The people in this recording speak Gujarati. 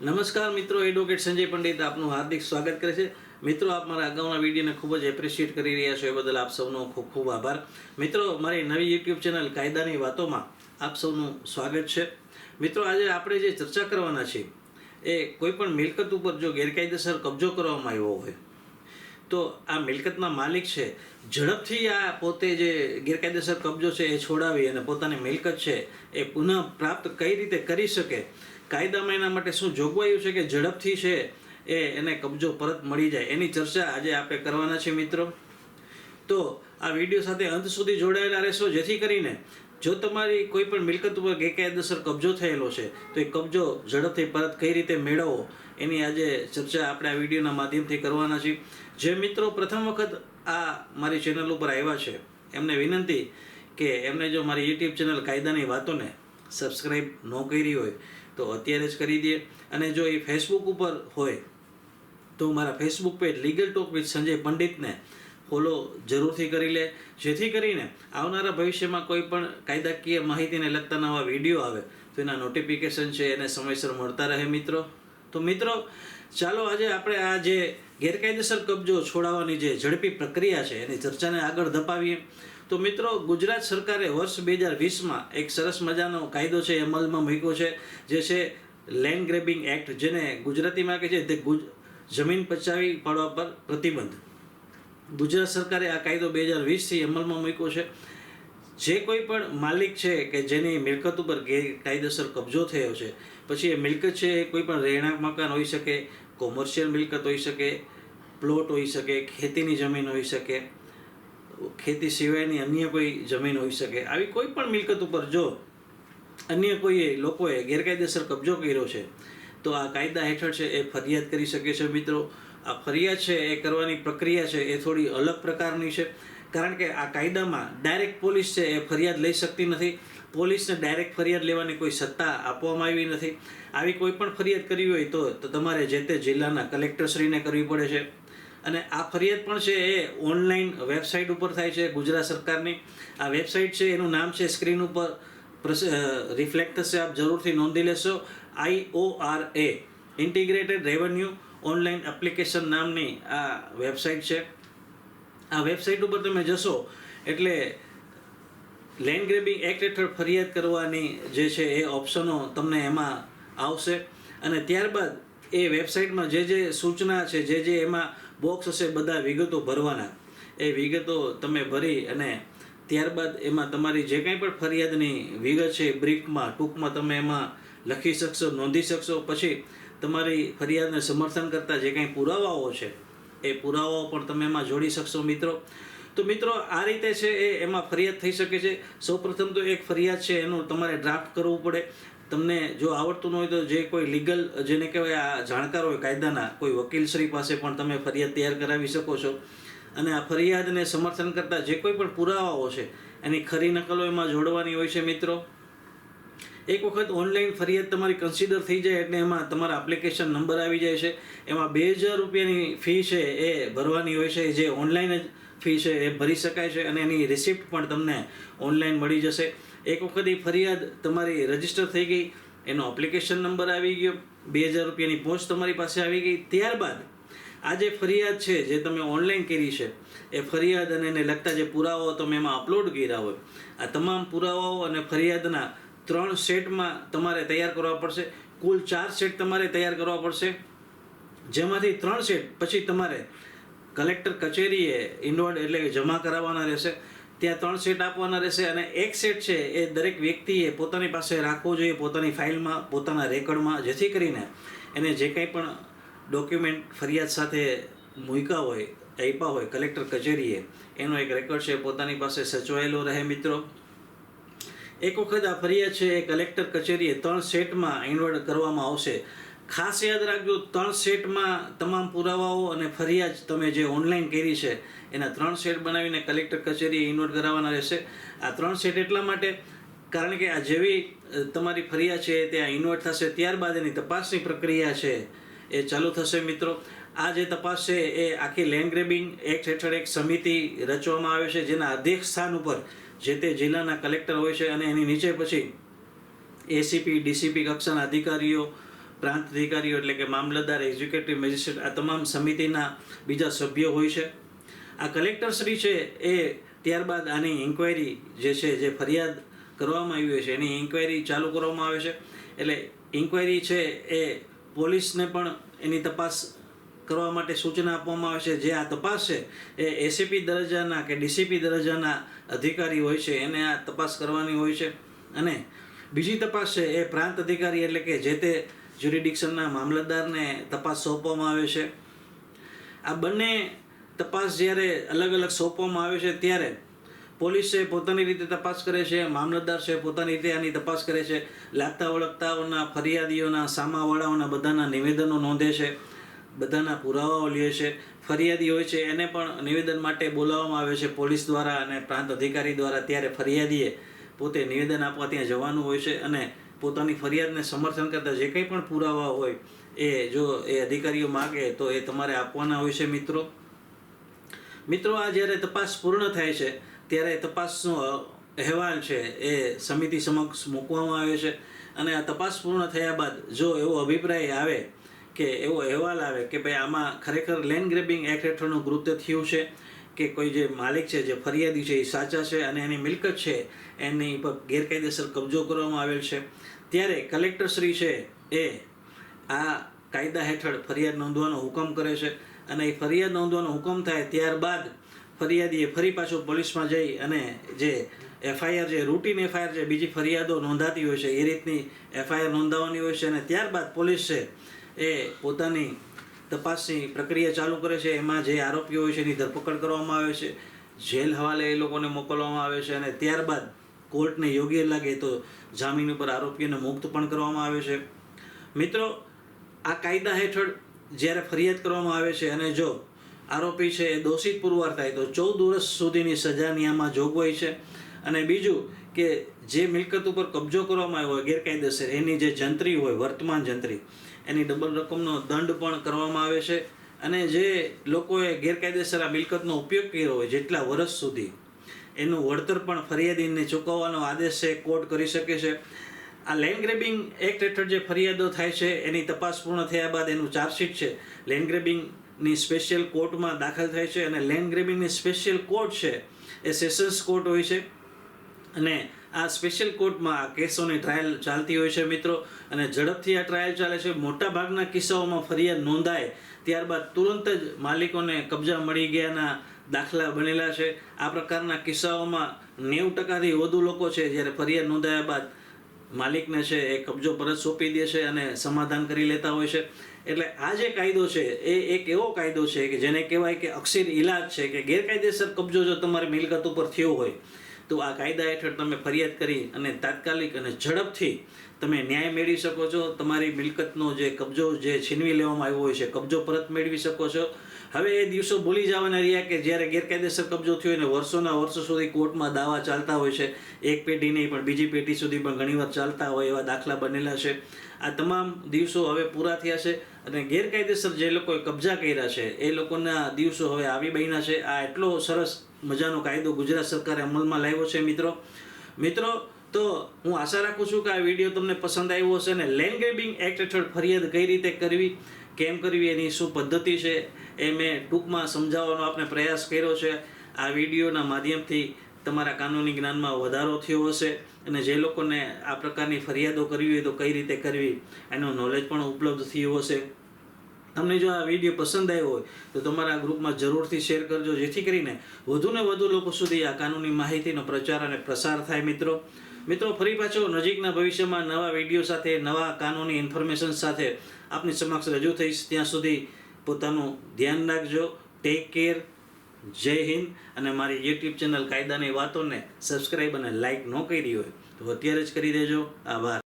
નમસ્કાર મિત્રો, એડવોકેટ સંજય પંડિત આપનું હાર્દિક સ્વાગત કરે છે. મિત્રો, આપ મારા અગાઉના વિડીયોને ખૂબ જ એપ્રિશિએટ કરી રહ્યા છો, એ બદલ આપ સૌનો ખૂબ ખૂબ આભાર. મિત્રો, મારી નવી યુટ્યુબ ચેનલ કાયદાની વાતોમાં આપ સૌનું સ્વાગત છે. મિત્રો, આજે આપણે જે ચર્ચા કરવાના છે એ કોઈપણ મિલકત ઉપર જો ગેરકાયદેસર કબજો કરવામાં આવ્યો હોય, તો આ મિલકતના માલિક છે, ઝડપથી આ પોતે જે ગેરકાયદેસર કબજો છે એ છોડાવી અને પોતાની મિલકત છે એ પુનઃ પ્રાપ્ત કઈ રીતે કરી શકે કાયદામાં એના માટે શું જોગવાયું છે કે ઝડપથી છે એ એને કબજો પરત મળી જાય? એની ચર્ચા આજે આપણે કરવાના છે મિત્રો. તો આ વીડિયો સાથે અંત સુધી જોડાયેલા રહેશો. જેથી કરીને જો તમારી કોઈ પણ મિલકત ઉપર ગેરકાયદેસર કબજો થયેલો છે, તો એ કબજો ઝડપથી પરત કઈ રીતે મેળવવો એની આજે ચર્ચા આપણે આ વિડીયોના માધ્યમથી કરવાના છીએ. જે મિત્રો પ્રથમ વખત આ મારી ચેનલ ઉપર આવ્યા છે, એમને વિનંતી કે એમને જો મારી યુટ્યુબ ચેનલ કાયદાની વાતોને સબસ્ક્રાઈબ ન કરી હોય તો અત્યારે જ કરી દે. અને જો એ ફેસબુક ઉપર હોય, તો મારા Facebook page legal talk with Sanjay પંડિતને follow જરૂરથી કરી લે. જેથી કરીને આવનારા ભવિષ્યમાં કોઈ પણ કાયદાકીય માહિતીને લગતા નવા વીડિયો આવે, તો એના નોટિફિકેશન છે, એને સમયસર મળતા રહે મિત્રો. તો મિત્રો, ચાલો આજે આપણે આ જે ગેરકાયદેસર કબજો છોડાવવાની જે ઝડપી પ્રક્રિયા છે, એની ચર્ચાને આગળ ધપાવીએ. તો મિત્રો, ગુજરાત સરકારે વર્ષ બે હજાર વીસમાં એક સરસ મજાનો કાયદો છે, અમલમાં મૂક્યો છે, જે છે લેન્ડ ગ્રેબિંગ એક્ટ જેને ગુજરાતીમાં કહે છે તે જમીન પચાવી પાડવા પર પ્રતિબંધ. ગુજરાત સરકારે આ કાયદો બે હજાર વીસથી અમલમાં મૂક્યો છે. જે કોઈ પણ માલિક છે કે જેની મિલકત ઉપર ગેરકાયદેસર કબજો થયો છે, પછી એ મિલકત છે એ કોઈ પણ રહેણાંક મકાન હોઈ શકે, કોમર્શિયલ મિલકત હોઈ શકે, પ્લોટ હોઈ શકે, ખેતીની જમીન હોઈ શકે ખેતી સિવાયની અન્ય કોઈ જમીન હોઈ શકે. આવી કોઈ પણ મિલકત ઉપર જો અન્ય કોઈએ, લોકોએ ગેરકાયદેસર કબજો કર્યો છે, તો આ કાયદા હેઠળ છે એ ફરિયાદ કરી શકે છે મિત્રો. આ ફરિયાદ છે એ કરવાની પ્રક્રિયા છે એ થોડી અલગ પ્રકારની છે. કારણ કે આ કાયદામાં ડાયરેક્ટ પોલીસ છે એ ફરિયાદ લઈ શકતી નથી. પોલીસને ડાયરેક્ટ ફરિયાદ લેવાની કોઈ સત્તા આપવામાં આવી નથી. આવી કોઈ પણ ફરિયાદ કરવી હોય તો તમારે જે તે જિલ્લાના કલેક્ટરશ્રીને કરવી પડે છે. અને આ ફરિયાદ પણ છે એ ઓનલાઈન વેબસાઇટ ઉપર થાય છે ગુજરાત સરકારની. આ વેબસાઇટ છે, એનું નામ છે સ્ક્રીન ઉપર રિફ્લેક્ટ થશે, આપ જરૂરથી નોંધી લેશો. I O R A, integrated revenue online application નામની આ વેબસાઇટ છે. આ વેબસાઇટ ઉપર તમે જશો એટલે લેન્ડ ગ્રેબિંગ એક્ટ હેઠળ ફરિયાદ કરવાની જે છે એ ઓપ્શનો તમને એમાં આવશે. અને ત્યારબાદ એ વેબસાઇટમાં જે જે સૂચના છે, જે જે એમાં બોક્સ હશે, બધા વિગતો ભરવાના. એ વિગતો તમે ભરી અને ત્યારબાદ એમાં તમારી જે કંઈ પણ ફરિયાદની વિગત છે બ્રીફમાં, ટૂંકમાં તમે એમાં લખી શકશો, નોંધી શકશો. પછી તમારી ફરિયાદને સમર્થન કરતા જે કંઈ પુરાવાઓ છે, એ પુરાવાઓ પણ તમે એમાં જોડી શકશો મિત્રો. તો મિત્રો, આ રીતે છે એ એમાં ફરિયાદ થઈ શકે છે. સૌપ્રથમ તો એક ફરિયાદ છે, એનું તમારે ડ્રાફ્ટ કરવું પડે. તમને જો આવડતું ન હોય તો જે કોઈ લીગલ, જેને કહેવાય આ જાણકાર હોય કાયદાના, કોઈ વકીલશ્રી પાસે પણ તમે ફરિયાદ તૈયાર કરાવી શકો છો. અને આ ફરિયાદને સમર્થન કરતા જે કોઈ પણ પુરાવાઓ છે, એની ખરી નકલો એમાં જોડવાની હોય છે મિત્રો. એક વખત ઓનલાઈન ફરિયાદ તમારી કન્સિડર થઈ જાય એટલે એમાં તમારા એપ્લિકેશન નંબર આવી જાય છે. એમાં બે હજાર રૂપિયાની ફી છે એ ભરવાની હોય છે જે ઓનલાઈન જ ફી છે એ ભરી શકાય છે અને એની રિસિપ્ટ પણ તમને ઓનલાઈન મળી જશે. એક વખત એ ફરિયાદ તમારી રજિસ્ટર થઈ ગઈ, એનો એપ્લિકેશન નંબર આવી ગયો, બે હજાર રૂપિયાની પહોંચ તમારી પાસે આવી ગઈ. ત્યારબાદ આ જે ફરિયાદ છે, જે તમે ઓનલાઈન કરી છે, એ ફરિયાદ અને એને લગતા જે પુરાવાઓ તમે એમાં અપલોડ કર્યા હોય, આ તમામ પુરાવાઓ અને ફરિયાદના ત્રણ સેટમાં તમારે તૈયાર કરવા પડશે. કુલ ચાર સેટ તમારે તૈયાર કરવા પડશે. જેમાંથી ત્રણ સેટ પછી તમારે કલેક્ટર કચેરીએ ઇન્વોર્ડ એટલે જમા કરાવવાના રહેશે. ત્યાં ત્રણ સેટ આપવાના રહેશે અને એક સેટ છે એ દરેક વ્યક્તિએ પોતાની પાસે રાખવો જોઈએ, પોતાની ફાઇલમાં, પોતાના રેકોર્ડમાં જેથી કરીને એને જે કંઈ પણ ડોક્યુમેન્ટ ફરિયાદ સાથે મૂક્યા હોય, આપ્યા હોય કલેક્ટર કચેરીએ, એનો એક રેકોર્ડ છે, પોતાની પાસે સચવાયેલો રહે મિત્રો. એક વખત આ ફરિયાદ છે એ કલેક્ટર કચેરીએ ત્રણ સેટમાં ઇન્વર્ટ કરવામાં આવશે. ખાસ યાદ રાખજો, ત્રણ સેટમાં તમામ પુરાવાઓ અને ફરિયાદ તમે જે ઓનલાઈન કરી છે, એના ત્રણ સેટ બનાવીને કલેક્ટર કચેરીએ ઇન્વોટ કરાવવાના રહેશે. આ ત્રણ સેટ એટલા માટે, કારણ કે આ જેવી તમારી ફરિયાદ છે તે આ ઇન્વર્ટ થશે ત્યારબાદ એની તપાસની પ્રક્રિયા છે, એ ચાલુ થશે મિત્રો. આ જે તપાસ છે એ આખી લેન્ડ ગ્રેબિંગ એક્ટ હેઠળ એક સમિતિ રચવામાં આવે છે, જેના અધ્યક્ષ સ્થાન ઉપર જે તે જિલ્લાના કલેક્ટર હોય છે અને એની નીચે પછી એસીપી ડીસીપી કક્ષાના અધિકારીઓ પ્રાંત અધિકારીઓ એટલે કે મામલતદાર એક્ઝિક્યુટિવ મેજિસ્ટ્રેટ આ તમામ સમિતિના બીજા સભ્યો હોય છે. આ કલેક્ટરશ્રી છે એ ત્યારબાદ આની ઇન્ક્વાયરી જે છે, જે ફરિયાદ કરવામાં આવી છે, એની ઇન્ક્વાયરી ચાલુ કરવામાં આવે છે. એટલે ઇન્ક્વાયરી છે એ પોલીસને પણ એની તપાસ કરવા માટે સૂચના આપવામાં આવે છે. જે આ તપાસ છે એ એસીપી દરજ્જાના કે ડીસીપી દરજ્જાના અધિકારી હોય છે, એને આ તપાસ કરવાની હોય છે. અને બીજી તપાસ છે એ પ્રાંત અધિકારી એટલે કે જે તે જ્યુરિડિક્શનના મામલતદારને તપાસ સોંપવામાં આવે છે. આ બંને તપાસ જ્યારે અલગ અલગ સોંપવામાં આવે છે ત્યારે પોલીસ છે પોતાની રીતે તપાસ કરે છે, મામલતદાર છે પોતાની રીતે આની તપાસ કરે છે. લાગતા ઓળખતાઓના ફરિયાદીઓના, સામાવાળાઓના બધાના નિવેદનો નોંધે છે, બધાના પુરાવાઓ લે છે. ફરિયાદી હોય છે એને પણ નિવેદન માટે બોલાવવામાં આવે છે પોલીસ દ્વારા અને પ્રાંત અધિકારી દ્વારા. ત્યારે ફરિયાદીએ પોતે નિવેદન આપવા ત્યાં જવાનું હોય છે અને પોતાની ફરિયાદને સમર્થન કરતા જે કંઈ પણ પુરાવા હોય, એ જો એ અધિકારીઓ માગે, તો એ તમારે આપવાના હોય છે મિત્રો. મિત્રો, આ જ્યારે તપાસ પૂર્ણ થાય છે, ત્યારે તપાસનો અહેવાલ છે એ સમિતિ સમક્ષ મૂકવામાં આવે છે. અને આ તપાસ પૂર્ણ થયા બાદ જો એવો અભિપ્રાય આવે કે, એવો અહેવાલ આવે કે ભાઈ આમાં ખરેખર લેન્ડ ગ્રેબિંગ એક્ટ હેઠળનું કૃત્ય થયું છે, કે કોઈ જે માલિક છે, જે ફરિયાદી છે, એ સાચા છે અને એની મિલકત છે, એની પર ગેરકાયદેસર કબજો કરવામાં આવેલ છે. ત્યારે કલેક્ટરશ્રી છે એ આ કાયદા હેઠળ ફરિયાદ નોંધવાનો હુકમ કરે છે અને એ ફરિયાદ નોંધવાનો હુકમ થાય ત્યારબાદ ફરિયાદીએ ફરી પાછું પોલીસમાં જઈ અને જે એફઆઈઆર જે રૂટીન એફઆઈઆર જે બીજી ફરિયાદો નોંધાતી હોય છે, એ રીતની એફઆઈઆર નોંધાવવાની હોય છે અને ત્યારબાદ પોલીસ છે એ પોતાની તપાસની પ્રક્રિયા ચાલુ કરે છે. એમાં જે આરોપીઓ હોય છે એની ધરપકડ કરવામાં આવે છે. જેલ હવાલે એ લોકોને મોકલવામાં આવે છે અને ત્યારબાદ કોર્ટને યોગ્ય લાગે તો જામીન ઉપર આરોપીઓને મુક્ત પણ કરવામાં આવે છે. મિત્રો, આ કાયદા હેઠળ જ્યારે ફરિયાદ કરવામાં આવે છે અને જો આરોપી છે એ દોષિત પુરવાર થાય, તો ચૌદ વર્ષ સુધીની સજાની આમાં જોગવાઈ છે. અને બીજું કે જે મિલકત ઉપર કબજો કરવામાં આવ્યો હોય, ગેરકાયદેસર, એની જે જંત્રી હોય, વર્તમાન જંત્રી, એની ડબલ રકમનો દંડ પણ કરવામાં આવે છે. અને જે લોકોએ ગેરકાયદેસર આ મિલકતનો ઉપયોગ કર્યો હોય, જેટલા વર્ષ સુધી એનું વળતર પણ ફરિયાદીને ચૂકવવાનો આદેશ છે, કોર્ટ કરી શકે છે. આ લેન્ડ ગ્રેબિંગ એક્ટ હેઠળ જે ફરિયાદો થાય છે, એની તપાસ પૂર્ણ થયા બાદ એનું ચાર્જશીટ છે. લેન્ડ ગ્રેબિંગની સ્પેશિયલ કોર્ટમાં દાખલ થાય છે અને લેન્ડ ગ્રેબિંગની સ્પેશિયલ કોર્ટ છે, એ સેશન્સ કોર્ટ હોય છે. અને આ સ્પેશિયલ કોર્ટમાં આ કેસોની ટ્રાયલ ચાલતી હોય છે મિત્રો. અને ઝડપથી આ ટ્રાયલ ચાલે છે. મોટા ભાગના કિસ્સાઓમાં ફરિયાદ નોંધાય. ત્યારબાદ તુરંત જ માલિકોને કબજા મળી ગયાના દાખલા બનેલા છે. આ પ્રકારના કિસ્સાઓમાં નેવું ટકાથી વધુ લોકો છે જ્યારે ફરિયાદ નોંધાયા બાદ માલિકને છે એ કબજો પરત સોંપી દે છે અને સમાધાન કરી લેતા હોય છે. એટલે આ જે કાયદો છે એ એક એવો કાયદો છે કે જેને કહેવાય કે અક્ષીર ઇલાજ છે કે ગેરકાયદેસર કબજો જો તમારી મિલકત ઉપર થયો હોય, તો આ કાયદા હેઠળ તમે ફરિયાદ કરી અને તાત્કાલિક અને ઝડપથી તમે ન્યાય મેળવી શકો છો. તમારી મિલકતનો જે કબજો જે છીનવી લેવામાં આવ્યો હોય છે, કબજો પરત મેળવી શકો છો. હવે એ દિવસો ભૂલી જવાના રહ્યા કે જ્યારે ગેરકાયદેસર કબજો થયો અને વર્ષોના વર્ષો સુધી કોર્ટમાં દાવા ચાલતા હોય છે. એક પેઢી નહીં, પણ બીજી પેઢી સુધી પણ ઘણીવાર ચાલતા હોય એવા દાખલા બનેલા છે. આ તમામ દિવસો હવે પૂરા થયા છે અને ગેરકાયદેસર જે લોકોએ કબજા કર્યા છે, એ લોકોના દિવસો હવે આવી બન્યા છે. આ એટલો સરસ મજાનો કાયદો ગુજરાત સરકારે અમલમાં લાવ્યો છે મિત્રો. મિત્રો, તો હું આશા રાખું છું કે આ વીડિયો તમને પસંદ આવ્યો હશે અને લેન્ડ ગ્રેબિંગ એક્ટ હેઠળ ફરિયાદ કઈ રીતે કરવી, કેમ કરવી એની શું પદ્ધતિ છે એ મેં ટૂંકમાં સમજાવવાનો આપણે પ્રયાસ કર્યો છે. આ વિડીયોના માધ્યમથી તમારા કાનૂની જ્ઞાનમાં વધારો થયો હશે અને જે લોકોને આ પ્રકારની ફરિયાદો કરવી હોય તો કઈ રીતે કરવી એનું નોલેજ પણ ઉપલબ્ધ થયું હશે. તમને જો આ વીડિયો પસંદ આવ્યો હોય તો તમારા ગ્રુપમાં જરૂરથી શેર કરજો, જેથી કરીને વધુને વધુ લોકો સુધી આ કાનૂની માહિતીનો પ્રચાર અને પ્રસાર થાય મિત્રો. મિત્રો, ફરી પાછો નજીકના ભવિષ્યમાં નવા વીડિયો સાથે, નવા કાનૂની ઇન્ફોર્મેશન સાથે આપની સમક્ષ રજૂ થઈશ. ત્યાં સુધી પોતાનું ધ્યાન રાખજો. ટેક કેર જય હિન્દ. અને મારી યુટ્યુબ ચેનલ કાયદાની વાતોને સબસ્ક્રાઈબ અને લાઇક ન કરી હોય તો અત્યારે જ કરી દેજો. આભાર.